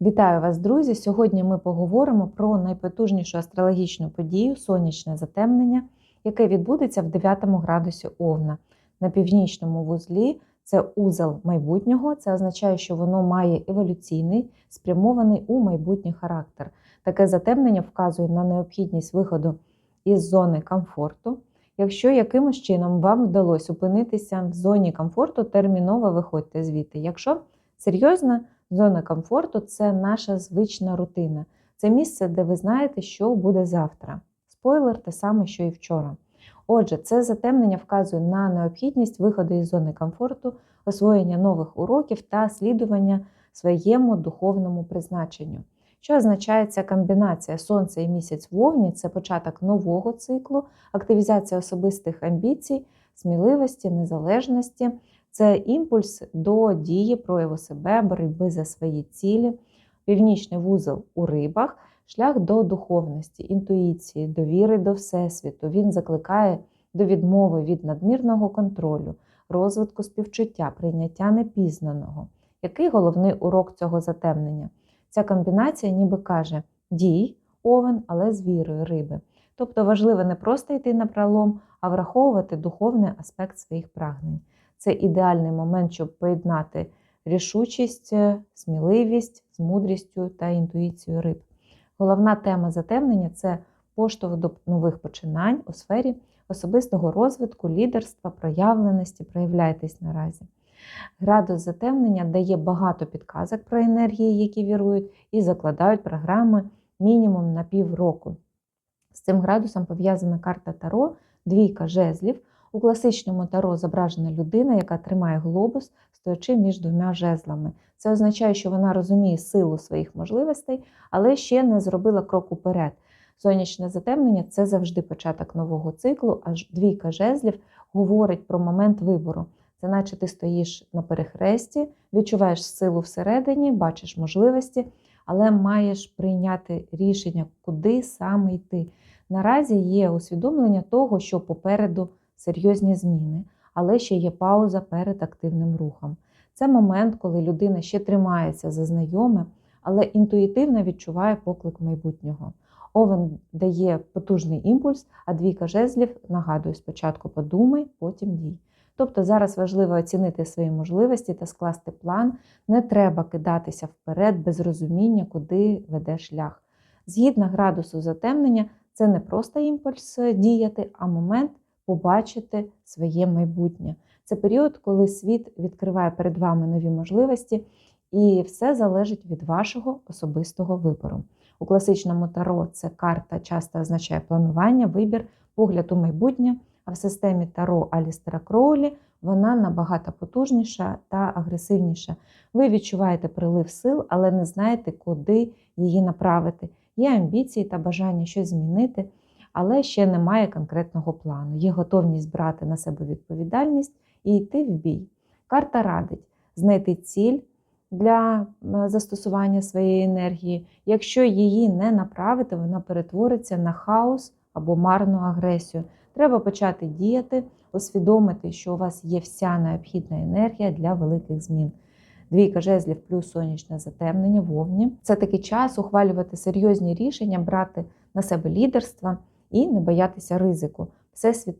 Вітаю вас, друзі! Сьогодні ми поговоримо про найпотужнішу астрологічну подію сонячне затемнення, яке відбудеться в 9 градусі Овна. На північному вузлі це узел майбутнього. Це означає, що воно має еволюційний, спрямований у майбутній характер. Таке затемнення вказує на необхідність виходу із зони комфорту. Якщо якимось чином вам вдалося опинитися в зоні комфорту, терміново виходьте звідти. Якщо серйозно, Зона комфорту це наша звична рутина. Це місце, де ви знаєте, що буде завтра. Спойлер те саме, що і вчора. Отже, це затемнення вказує на необхідність виходу із зони комфорту, освоєння нових уроків та слідування своєму духовному призначенню. Що означає ця комбінація Сонця і місяць вовні це початок нового циклу, активізація особистих амбіцій, сміливості, незалежності. Це імпульс до дії, прояву себе, боротьби за свої цілі, північний вузол у рибах, шлях до духовності, інтуїції, довіри до Всесвіту. Він закликає до відмови від надмірного контролю, розвитку співчуття, прийняття непізнаного. Який головний урок цього затемнення? Ця комбінація ніби каже: дій, овен, але з вірою риби. Тобто важливо не просто йти на пролом, а враховувати духовний аспект своїх прагнень. Це ідеальний момент, щоб поєднати рішучість, сміливість з мудрістю та інтуїцією риб. Головна тема затемнення це поштовх до нових починань у сфері особистого розвитку, лідерства, проявленості, проявляйтесь наразі. Градус затемнення дає багато підказок про енергії, які вірують, і закладають програми мінімум на півроку. З цим градусом пов'язана карта Таро, двійка жезлів. У класичному таро зображена людина, яка тримає глобус, стоячи між двома жезлами. Це означає, що вона розуміє силу своїх можливостей, але ще не зробила крок уперед. Сонячне затемнення це завжди початок нового циклу, аж двійка жезлів говорить про момент вибору. Це наче ти стоїш на перехресті, відчуваєш силу всередині, бачиш можливості, але маєш прийняти рішення, куди саме йти. Наразі є усвідомлення того, що попереду серйозні зміни, але ще є пауза перед активним рухом. Це момент, коли людина ще тримається за знайоме, але інтуїтивно відчуває поклик майбутнього. Овен дає потужний імпульс, а двійка жезлів нагадує спочатку подумай, потім дій. Тобто зараз важливо оцінити свої можливості та скласти план. Не треба кидатися вперед без розуміння, куди веде шлях. Згідно градусу затемнення, це не просто імпульс діяти, а момент побачити своє майбутнє. Це період, коли світ відкриває перед вами нові можливості, і все залежить від вашого особистого вибору. У класичному таро це карта часто означає планування, вибір, погляд у майбутнє, а в системі таро Алістера Кроулі вона набагато потужніша та агресивніша. Ви відчуваєте прилив сил, але не знаєте, куди її направити. Є амбіції та бажання щось змінити але ще немає конкретного плану. Є готовність брати на себе відповідальність і йти в бій. Карта радить знайти ціль для застосування своєї енергії. Якщо її не направити, вона перетвориться на хаос або марну агресію. Треба почати діяти, усвідомити, що у вас є вся необхідна енергія для великих змін. Двійка жезлів плюс сонячне затемнення вовні. Це такий час ухвалювати серйозні рішення, брати на себе лідерство і не боятися ризику. Всесвіт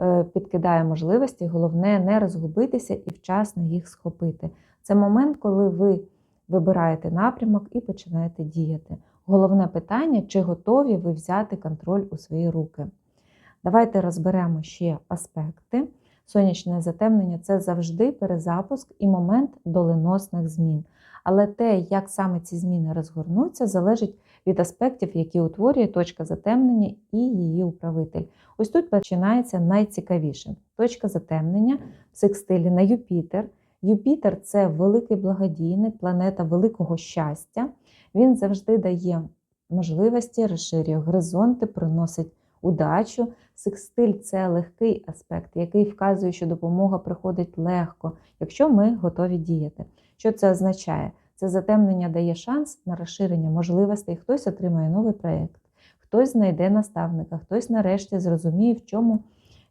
е, підкидає можливості, головне не розгубитися і вчасно їх схопити. Це момент, коли ви вибираєте напрямок і починаєте діяти. Головне питання, чи готові ви взяти контроль у свої руки. Давайте розберемо ще аспекти. Сонячне затемнення це завжди перезапуск і момент доленосних змін. Але те, як саме ці зміни розгорнуться, залежить від аспектів, які утворює точка затемнення і її управитель. Ось тут починається найцікавіше. Точка затемнення в секстилі на Юпітер. Юпітер це великий благодійник, планета великого щастя. Він завжди дає можливості, розширює горизонти, приносить удачу. Секстиль це легкий аспект, який вказує, що допомога приходить легко, якщо ми готові діяти. Що це означає? Це затемнення дає шанс на розширення можливостей, хтось отримає новий проєкт, хтось знайде наставника, хтось нарешті зрозуміє, в чому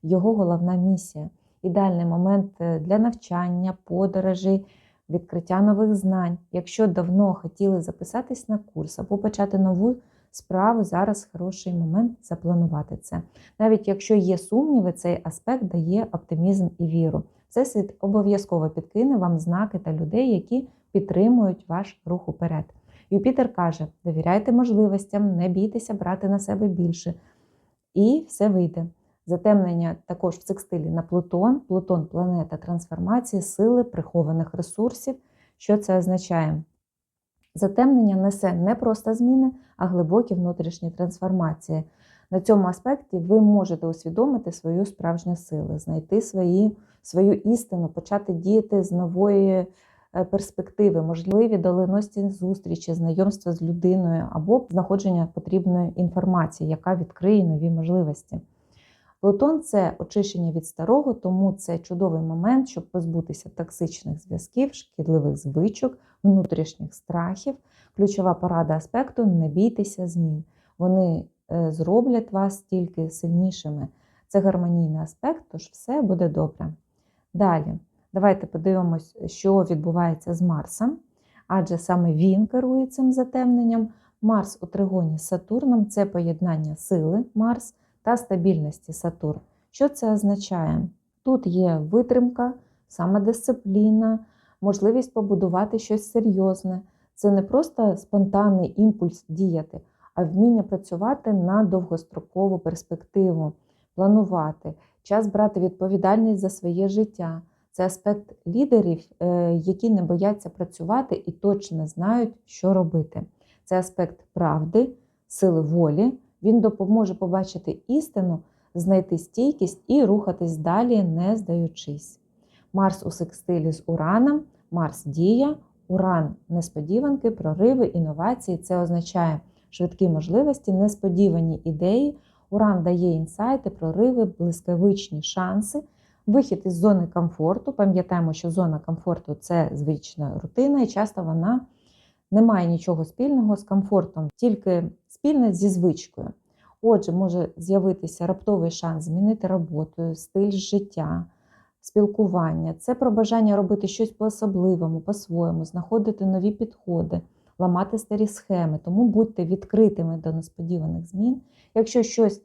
його головна місія. Ідеальний момент е, для навчання, подорожей, відкриття нових знань. Якщо давно хотіли записатись на курс або почати нову справу, зараз хороший момент запланувати це. Навіть якщо є сумніви, цей аспект дає оптимізм і віру. Всесвіт обов'язково підкине вам знаки та людей, які підтримують ваш рух уперед. Юпітер каже: довіряйте можливостям, не бійтеся брати на себе більше. І все вийде. Затемнення також в секстилі на Плутон. Плутон планета трансформації, сили, прихованих ресурсів. Що це означає? Затемнення несе не просто зміни, а глибокі внутрішні трансформації. На цьому аспекті ви можете усвідомити свою справжню силу, знайти свої, свою істину, почати діяти з нової перспективи, можливі доленості зустрічі, знайомства з людиною або знаходження потрібної інформації, яка відкриє нові можливості. Плутон це очищення від старого, тому це чудовий момент, щоб позбутися токсичних зв'язків, шкідливих звичок, внутрішніх страхів. Ключова порада аспекту не бійтеся змін. Вони е, зроблять вас тільки сильнішими. Це гармонійний аспект, тож все буде добре. Далі, давайте подивимось, що відбувається з Марсом, адже саме він керує цим затемненням. Марс у тригоні з Сатурном це поєднання сили Марс та стабільності Сатурн. Що це означає? Тут є витримка, самодисципліна, можливість побудувати щось серйозне. Це не просто спонтанний імпульс діяти, а вміння працювати на довгострокову перспективу, планувати, час брати відповідальність за своє життя. Це аспект лідерів, е, які не бояться працювати і точно знають, що робити. Це аспект правди, сили волі. Він допоможе побачити істину, знайти стійкість і рухатись далі, не здаючись. Марс у секстилі з Ураном, Марс дія, Уран несподіванки, прориви, інновації. Це означає швидкі можливості, несподівані ідеї. Уран дає інсайти, прориви, блискавичні шанси, вихід із зони комфорту. Пам'ятаємо, що зона комфорту це звична рутина, і часто вона не має нічого спільного з комфортом, тільки спільне зі звичкою. Отже, може з'явитися раптовий шанс змінити роботу, стиль життя, спілкування. Це про бажання робити щось по-особливому, по-своєму, знаходити нові підходи, ламати старі схеми. Тому будьте відкритими до несподіваних змін. Якщо щось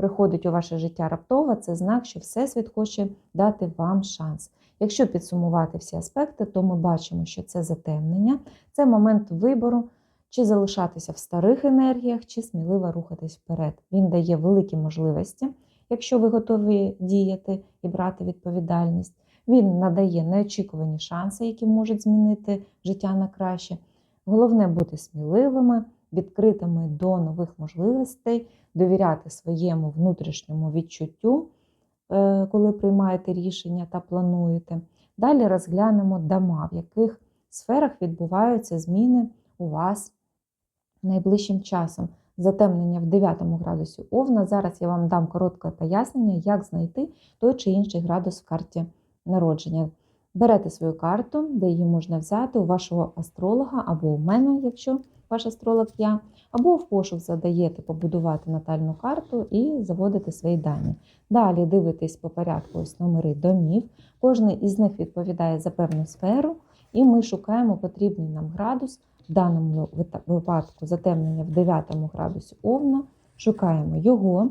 приходить у ваше життя раптово, це знак, що Всесвіт хоче дати вам шанс. Якщо підсумувати всі аспекти, то ми бачимо, що це затемнення, це момент вибору, чи залишатися в старих енергіях, чи сміливо рухатись вперед. Він дає великі можливості, якщо ви готові діяти і брати відповідальність. Він надає неочікувані шанси, які можуть змінити життя на краще. Головне бути сміливими, відкритими до нових можливостей, довіряти своєму внутрішньому відчуттю. Е, коли приймаєте рішення та плануєте. Далі розглянемо дома, в яких сферах відбуваються зміни у вас найближчим часом. Затемнення в 9 градусі Овна. Зараз я вам дам коротке пояснення, як знайти той чи інший градус в карті народження. Берете свою карту, де її можна взяти у вашого астролога або у мене, якщо ваш астролог я, або в пошук задаєте побудувати натальну карту і заводите свої дані. Далі дивитесь по порядку ось номери домів. Кожний із них відповідає за певну сферу, і ми шукаємо потрібний нам градус. В даному випадку затемнення в 9 градусі Овна. Шукаємо його.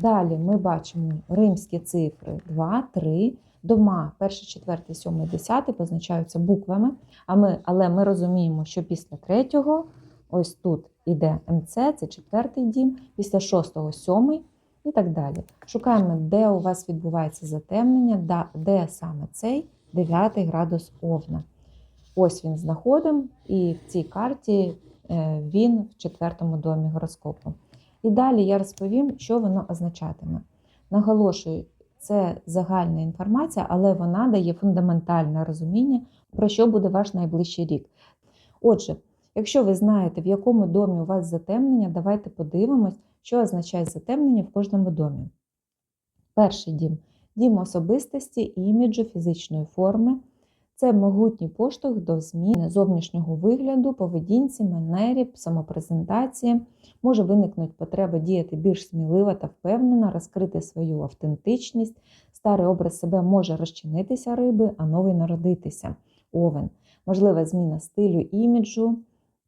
Далі ми бачимо римські цифри 2, 3. Дома 1, 4, 7, 10 позначаються буквами, а ми, але ми розуміємо, що після третього, ось тут іде МЦ, це четвертий дім, після шостого, сьомий і так далі. Шукаємо, де у вас відбувається затемнення, де саме цей 9 градус Овна. Ось він знаходимо, і в цій карті е, він в четвертому домі гороскопу. І далі я розповім, що воно означатиме. Наголошую, це загальна інформація, але вона дає фундаментальне розуміння, про що буде ваш найближчий рік. Отже, якщо ви знаєте, в якому домі у вас затемнення, давайте подивимось, що означає затемнення в кожному домі. Перший дім дім особистості, іміджу, фізичної форми. Це могутній поштовх до зміни зовнішнього вигляду, поведінці, манері, самопрезентації. Може виникнути потреба діяти більш сміливо та впевнено, розкрити свою автентичність. Старий образ себе може розчинитися риби, а новий народитися. Овен. можлива зміна стилю, іміджу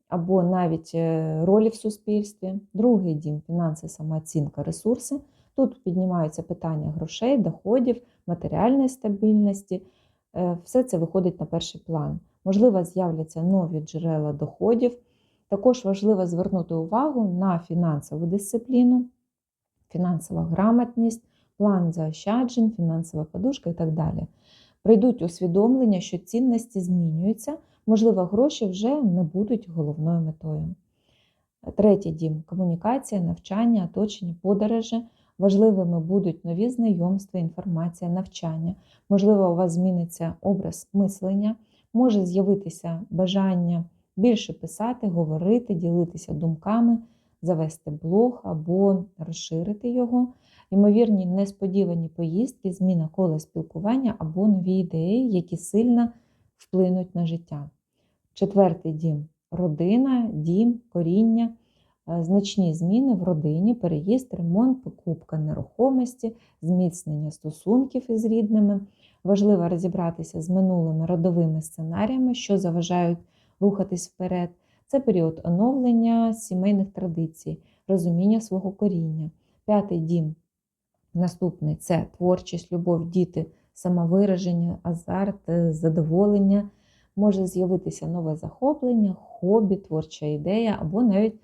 або навіть е, ролі в суспільстві. Другий дім фінанси, самооцінка, ресурси. Тут піднімаються питання грошей, доходів, матеріальної стабільності. Е, Все це виходить на перший план. Можливо, з'являться нові джерела доходів. Також важливо звернути увагу на фінансову дисципліну, фінансова грамотність, план заощаджень, фінансова подушка і так далі. Прийдуть усвідомлення, що цінності змінюються, можливо, гроші вже не будуть головною метою. Третій дім комунікація, навчання, оточення, подорожі. Важливими будуть нові знайомства, інформація, навчання. Можливо, у вас зміниться образ мислення, може з'явитися бажання більше писати, говорити, ділитися думками, завести блог або розширити його. Ймовірні несподівані поїздки, зміна кола спілкування або нові ідеї, які сильно вплинуть на життя. Четвертий дім родина, дім, коріння, значні зміни в родині, переїзд, ремонт, покупка нерухомості, зміцнення стосунків із рідними. Важливо розібратися з минулими родовими сценаріями, що заважають рухатись вперед. Це період оновлення сімейних традицій, розуміння свого коріння. П'ятий дім. Наступний це творчість, любов, діти, самовираження, азарт, е, задоволення. Може з'явитися нове захоплення, хобі, творча ідея або навіть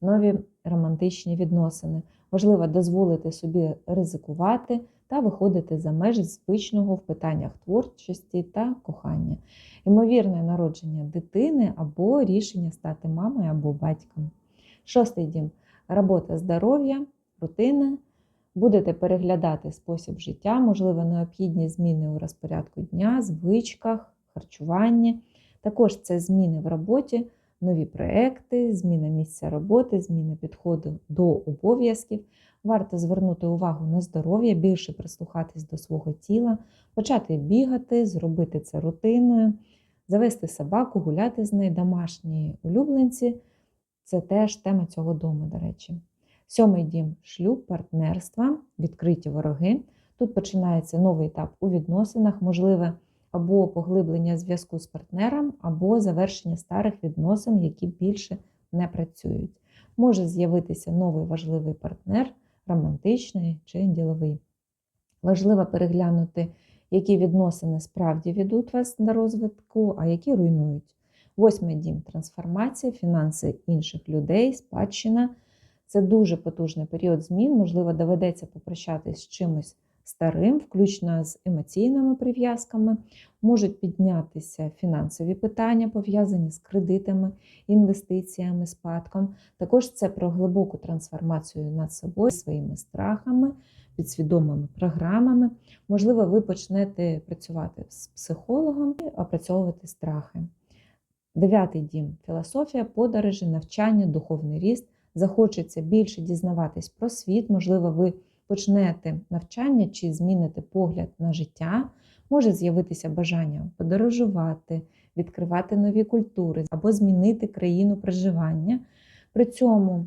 нові романтичні відносини. Важливо дозволити собі ризикувати та виходити за межі звичного в питаннях творчості та кохання. Ймовірне народження дитини або рішення стати мамою або батьком. Шостий дім робота, здоров'я, рутина. Будете переглядати спосіб життя, можливо, необхідні зміни у розпорядку дня, звичках, харчуванні. Також це зміни в роботі, нові проекти, зміна місця роботи, зміна підходу до обов'язків. Варто звернути увагу на здоров'я, більше прислухатись до свого тіла, почати бігати, зробити це рутиною, завести собаку, гуляти з нею, домашні улюбленці. Це теж тема цього дому, до речі. Сьомий дім шлюб, партнерства, відкриті вороги. Тут починається новий етап у відносинах, можливе або поглиблення зв'язку з партнером, або завершення старих відносин, які більше не працюють. Може з'явитися новий важливий партнер, романтичний чи діловий. Важливо переглянути, які відносини справді ведуть вас на розвитку, а які руйнують. Восьмий дім трансформація, фінанси інших людей, спадщина. Це дуже потужний період змін, можливо, доведеться попрощатись з чимось старим, включно з емоційними прив'язками. Можуть піднятися фінансові питання, пов'язані з кредитами, інвестиціями, спадком. Також це про глибоку трансформацію над собою, своїми страхами, підсвідомими програмами. Можливо, ви почнете працювати з психологом і опрацьовувати страхи. Дев'ятий дім філософія, подорожі, навчання, духовний ріст захочеться більше дізнаватись про світ, можливо, ви почнете навчання чи зміните погляд на життя, може з'явитися бажання подорожувати, відкривати нові культури або змінити країну проживання. При цьому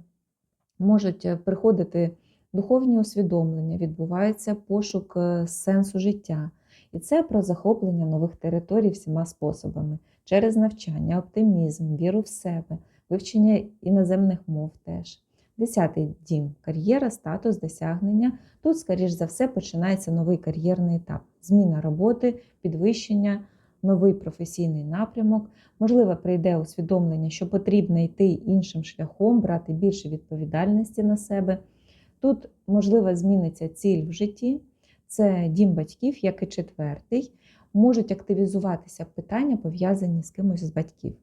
можуть е, приходити духовні усвідомлення, відбувається пошук е, сенсу життя. І це про захоплення нових територій всіма способами через навчання, оптимізм, віру в себе вивчення іноземних мов теж. Десятий дім кар'єра, статус, досягнення. Тут, скоріш за все, починається новий кар'єрний етап, зміна роботи, підвищення, новий професійний напрямок. Можливо, прийде усвідомлення, що потрібно йти іншим шляхом, брати більше відповідальності на себе. Тут, можливо, зміниться ціль в житті. Це дім батьків, як і четвертий. Можуть активізуватися питання, пов'язані з кимось з батьків.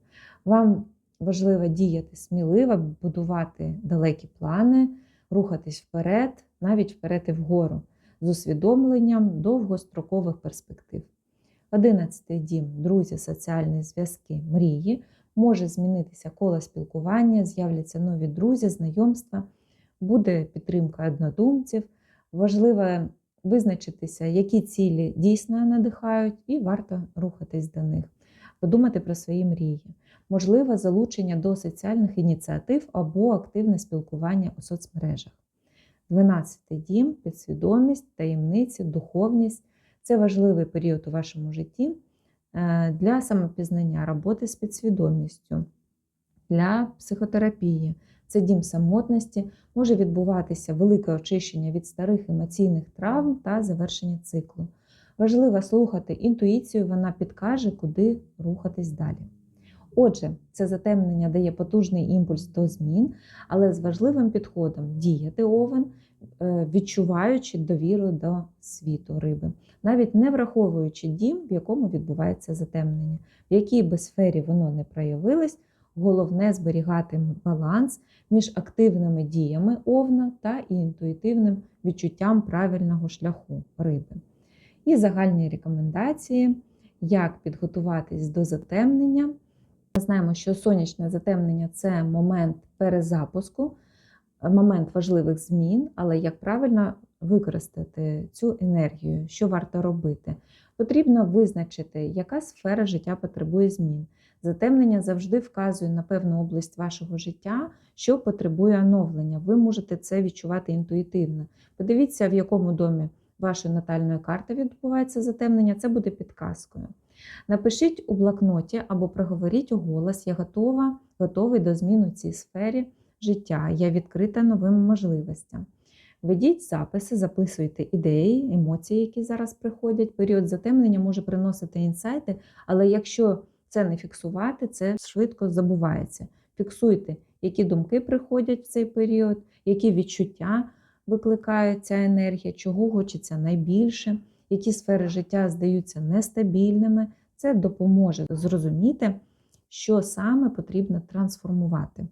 Вам важливо діяти сміливо, будувати далекі плани, рухатись вперед, навіть вперед і вгору, з усвідомленням довгострокових перспектив. Одинадцятий дім, друзі, соціальні зв'язки, мрії. Може змінитися коло спілкування, з'являться нові друзі, знайомства, буде підтримка однодумців. Важливо визначитися, які цілі дійсно надихають, і варто рухатись до них, подумати про свої мрії можливе залучення до соціальних ініціатив або активне спілкування у соцмережах. 12 дім, підсвідомість, таємниці, духовність це важливий період у вашому житті. е, для самопізнання, роботи з підсвідомістю, для психотерапії. Це дім самотності, може відбуватися велике очищення від старих емоційних травм та завершення циклу. Важливо слухати інтуїцію, вона підкаже, куди рухатись далі. Отже, це затемнення дає потужний імпульс до змін, але з важливим підходом діяти овен, е, відчуваючи довіру до світу риби, навіть не враховуючи дім, в якому відбувається затемнення, в якій би сфері воно не проявилось, головне зберігати баланс між активними діями овна та інтуїтивним відчуттям правильного шляху риби. І загальні рекомендації, як підготуватись до затемнення. Ми знаємо, що сонячне затемнення це момент перезапуску, момент важливих змін, але як правильно використати цю енергію, що варто робити? Потрібно визначити, яка сфера життя потребує змін. Затемнення завжди вказує на певну область вашого життя, що потребує оновлення. Ви можете це відчувати інтуїтивно. Подивіться, в якому домі вашої натальної карти відбувається затемнення, це буде підказкою. Напишіть у блокноті або проговоріть у голос, я готова, готовий до змін у цій сфері життя, я відкрита новим можливостям. Ведіть записи, записуйте ідеї, емоції, які зараз приходять. Період затемнення може приносити інсайти, але якщо це не фіксувати, це швидко забувається. Фіксуйте, які думки приходять в цей період, які відчуття викликає ця енергія, чого хочеться найбільше, які сфери життя здаються нестабільними. Це допоможе зрозуміти, що саме потрібно трансформувати.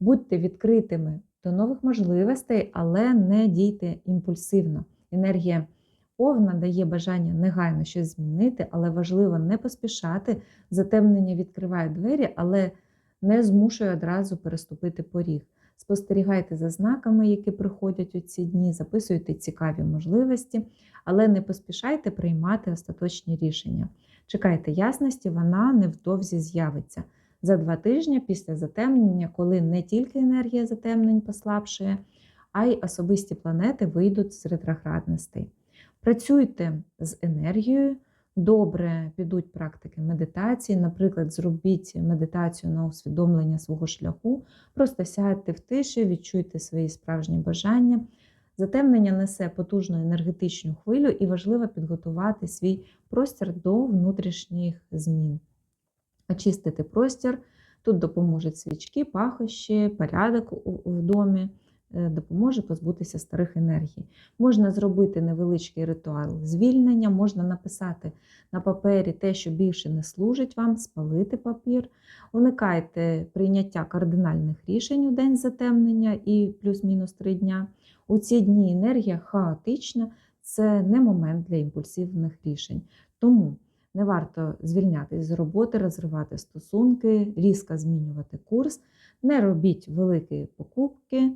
Будьте відкритими до нових можливостей, але не дійте імпульсивно. Енергія повна дає бажання негайно щось змінити, але важливо не поспішати. Затемнення відкриває двері, але не змушує одразу переступити поріг. Спостерігайте за знаками, які приходять у ці дні, записуйте цікаві можливості, але не поспішайте приймати остаточні рішення. Чекайте ясності, вона невдовзі з'явиться. За два тижні після затемнення, коли не тільки енергія затемнень послабшує, а й особисті планети вийдуть з ретроградностей. Працюйте з енергією, добре підуть практики медитації. Наприклад, зробіть медитацію на усвідомлення свого шляху, просто сядьте в тиші, відчуйте свої справжні бажання. Затемнення несе потужну енергетичну хвилю і важливо підготувати свій простір до внутрішніх змін. Очистити простір. Тут допоможуть свічки, пахощі, порядок в домі, допоможе позбутися старих енергій. Можна зробити невеличкий ритуал звільнення, можна написати на папері те, що більше не служить вам, спалити папір. Уникайте прийняття кардинальних рішень у день затемнення і плюс-мінус три дня. У ці дні енергія хаотична, це не момент для імпульсивних рішень. Тому не варто звільнятися з роботи, розривати стосунки, різко змінювати курс, не робіть великі покупки,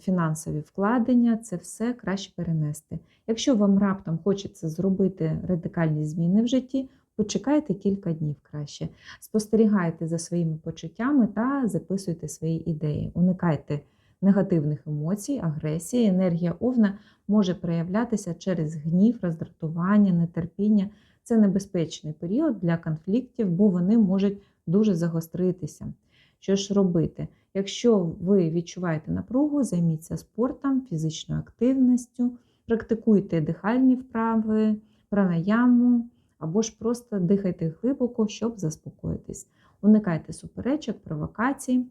фінансові вкладення це все краще перенести. Якщо вам раптом хочеться зробити радикальні зміни в житті, почекайте кілька днів краще. Спостерігайте за своїми почуттями та записуйте свої ідеї. Уникайте негативних емоцій, агресії, енергія овна може проявлятися через гнів, роздратування, нетерпіння. Це небезпечний період для конфліктів, бо вони можуть дуже загостритися. Що ж робити? Якщо ви відчуваєте напругу, займіться спортом, фізичною активністю, практикуйте дихальні вправи, пранаяму або ж просто дихайте глибоко, щоб заспокоїтись. Уникайте суперечок, провокацій.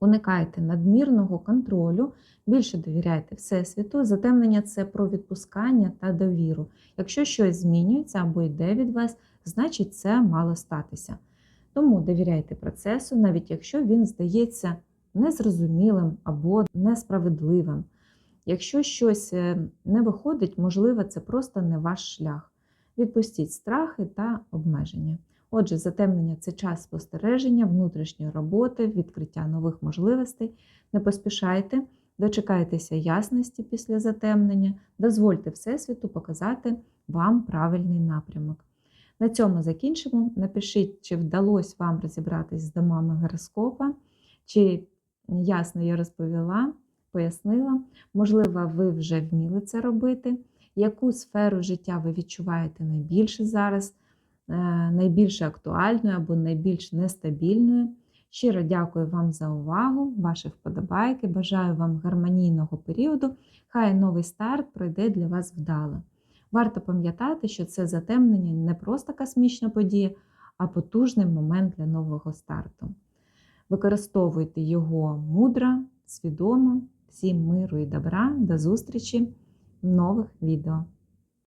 Уникайте надмірного контролю, більше довіряйте Всесвіту. Затемнення це про відпускання та довіру. Якщо щось змінюється або йде від вас, значить це мало статися. Тому довіряйте процесу, навіть якщо він здається незрозумілим або несправедливим. Якщо щось е, не виходить, можливо, це просто не ваш шлях. Відпустіть страхи та обмеження. Отже, затемнення це час спостереження, внутрішньої роботи, відкриття нових можливостей. Не поспішайте, дочекайтеся ясності після затемнення, дозвольте Всесвіту показати вам правильний напрямок. На цьому закінчимо. Напишіть, чи вдалося вам розібратись з домами гороскопа, чи ясно я розповіла, пояснила. Можливо, ви вже вміли це робити. Яку сферу життя ви відчуваєте найбільше зараз? найбільш актуальною або найбільш нестабільною. Щиро дякую вам за увагу, ваші вподобайки. Бажаю вам гармонійного періоду. Хай новий старт пройде для вас вдало. Варто пам'ятати, що це затемнення не просто космічна подія, а потужний момент для нового старту. Використовуйте його мудро, свідомо, всім миру і добра. До зустрічі в нових відео.